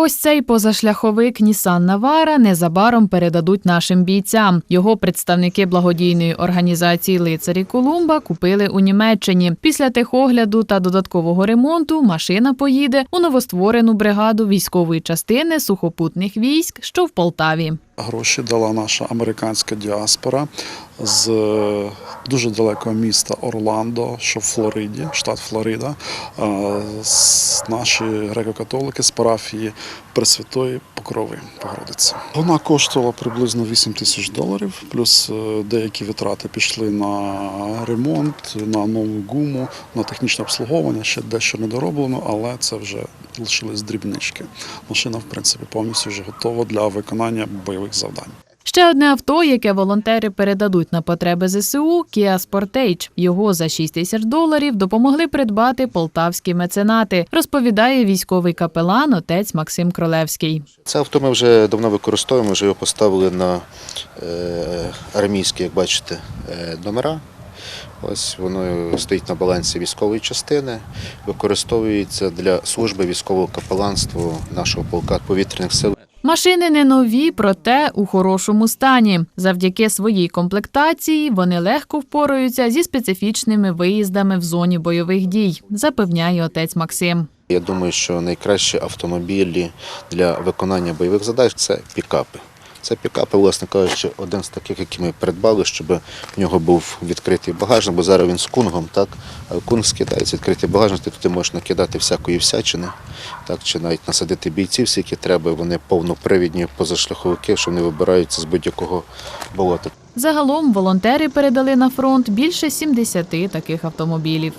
Ось цей позашляховик Нісан Навара незабаром передадуть нашим бійцям. Його представники благодійної організації Лицарі Колумба купили у Німеччині. Після техогляду та додаткового ремонту машина поїде у новостворену бригаду військової частини сухопутних військ, що в Полтаві. Гроші дала наша американська діаспора з е, дуже далекого міста Орландо, що в Флориді, штат Флорида. Наші греко-католики з парафії Пресвятої Покрови Богородиці. Вона коштувала приблизно 8 тисяч доларів, плюс е, деякі витрати пішли на ремонт, на нову гуму, на технічне обслуговування. Ще дещо не дороблено, але це вже лишились дрібнички. Машина, в принципі, повністю вже готова для виконання бойових завдань. Ще одне авто, яке волонтери передадуть на потреби ЗСУ – Kia Sportage. Його за 6 тисяч доларів допомогли придбати полтавські меценати, розповідає військовий капелан отець Максим Кролевський. Це авто ми вже давно використовуємо, вже його поставили на е, армійські, як бачите, е, номера. Ось воно стоїть на балансі військової частини, використовується для служби військового капеланства нашого полка повітряних сил. Машини не нові, проте у хорошому стані. Завдяки своїй комплектації вони легко впораються зі специфічними виїздами в зоні бойових дій, запевняє отець Максим. Я думаю, що найкращі автомобілі для виконання бойових задач це пікапи. Це пікапи, власне кажучи, один з таких, які ми придбали, щоб в нього був відкритий багажник, бо зараз він з кунгом, так? А кунг скидається відкритий багажник, ти туди можеш накидати всякої всячини, так, чи навіть насадити бійців, скільки треба, вони повнопривідні позашляховики, що вони вибираються з будь-якого болота. Загалом волонтери передали на фронт більше 70 таких автомобілів.